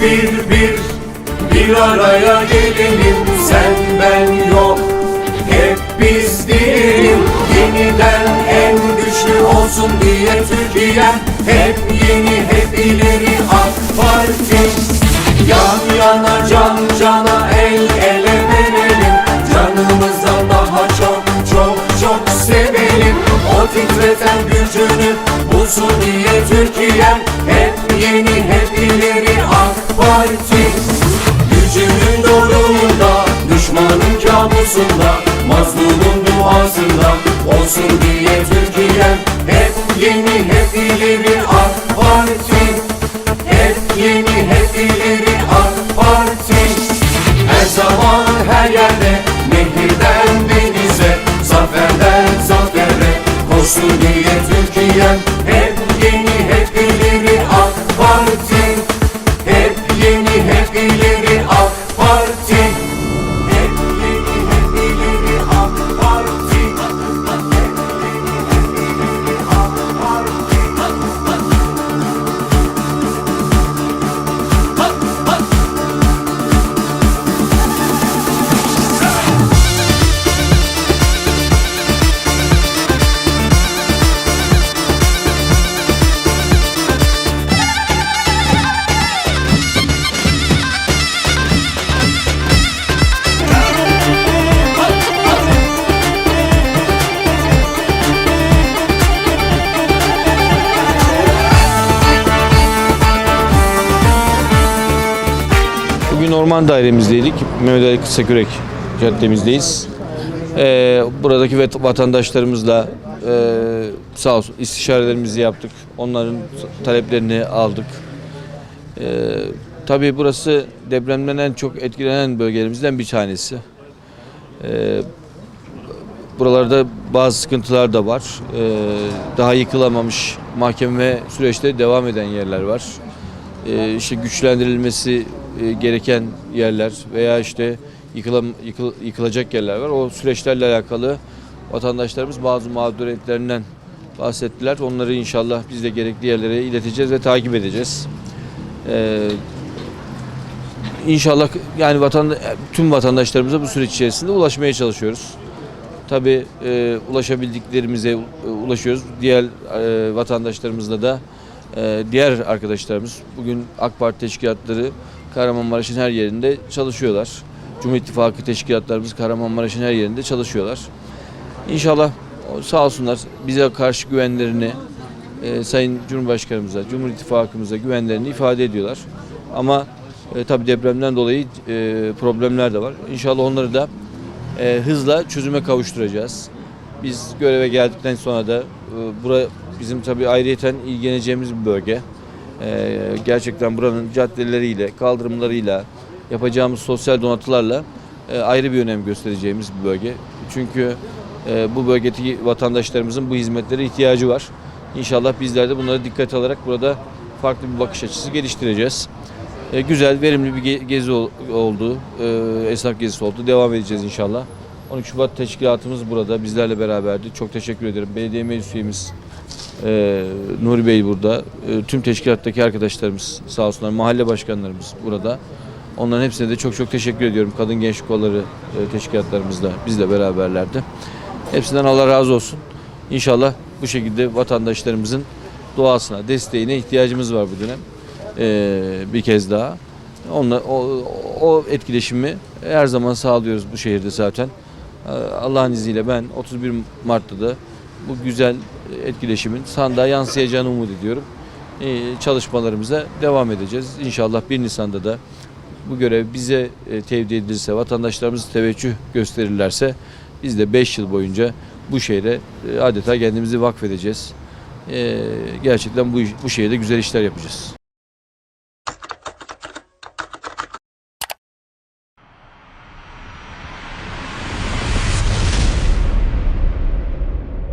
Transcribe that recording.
bir bir bir araya gelelim sen ben yok. Hep biz diyelim yeniden en güçlü olsun diye Türkiye hep yeni hep ileri AK Parti. Yan yana can cana el ele verelim. Canımızdan daha çok çok çok sevelim. O titreten gücünü bulsun diye Türkiye hep yeni kabusunda, mazlumun duasında olsun diye Türkiye hep yeni hep AK Bugün orman dairemizdeydik. Mehmet Ali Kısakürek caddemizdeyiz. Ee, buradaki vat- vatandaşlarımızla e, sağ olsun istişarelerimizi yaptık. Onların taleplerini aldık. Ee, tabii burası depremden en çok etkilenen bölgelerimizden bir tanesi. Ee, buralarda bazı sıkıntılar da var. Ee, daha yıkılamamış mahkeme süreçte devam eden yerler var e, işte güçlendirilmesi e, gereken yerler veya işte yıkılam, yıkıl, yıkılacak yerler var. O süreçlerle alakalı vatandaşlarımız bazı mağduriyetlerinden bahsettiler. Onları inşallah biz de gerekli yerlere ileteceğiz ve takip edeceğiz. Ee, inşallah yani vatan, tüm vatandaşlarımıza bu süreç içerisinde ulaşmaya çalışıyoruz. Tabii e, ulaşabildiklerimize e, ulaşıyoruz. Diğer e, vatandaşlarımızla da e, diğer arkadaşlarımız bugün AK Parti teşkilatları Kahramanmaraş'ın her yerinde çalışıyorlar. Cumhur İttifakı teşkilatlarımız Kahramanmaraş'ın her yerinde çalışıyorlar. İnşallah sağ olsunlar bize karşı güvenlerini e, Sayın Cumhurbaşkanımıza, Cumhur İttifakımıza güvenlerini ifade ediyorlar. Ama e, tabii depremden dolayı e, problemler de var. İnşallah onları da e, hızla çözüme kavuşturacağız. Biz göreve geldikten sonra da e, bura bizim tabii ayrıyeten ilgileneceğimiz bir bölge. E, gerçekten buranın caddeleriyle, kaldırımlarıyla, yapacağımız sosyal donatılarla e, ayrı bir önem göstereceğimiz bir bölge. Çünkü e, bu bölgedeki vatandaşlarımızın bu hizmetlere ihtiyacı var. İnşallah bizler de bunlara dikkat alarak burada farklı bir bakış açısı geliştireceğiz. E, güzel, verimli bir ge- gezi ol- oldu. E, esnaf gezisi oldu. Devam edeceğiz inşallah. 12 Şubat teşkilatımız burada bizlerle beraberdi. Çok teşekkür ederim. Belediye meclis üyemiz e, Nuri Bey burada. E, tüm teşkilattaki arkadaşlarımız sağ olsunlar. Mahalle başkanlarımız burada. Onların hepsine de çok çok teşekkür ediyorum. Kadın Gençlik Kolları e, teşkilatlarımız da bizle beraberlerdi. Hepsinden Allah razı olsun. İnşallah bu şekilde vatandaşlarımızın duasına, desteğine ihtiyacımız var bu dönem. Ee, bir kez daha. Onunla, o, o etkileşimi her zaman sağlıyoruz bu şehirde zaten. Ee, Allah'ın izniyle ben 31 Mart'ta da bu güzel etkileşimin sandığa yansıyacağını umut ediyorum. Ee, çalışmalarımıza devam edeceğiz. İnşallah 1 Nisan'da da bu görev bize e, tevdi edilirse, vatandaşlarımız teveccüh gösterirlerse biz de 5 yıl boyunca bu şehre e, adeta kendimizi vakfedeceğiz. E, gerçekten bu, bu şehirde güzel işler yapacağız.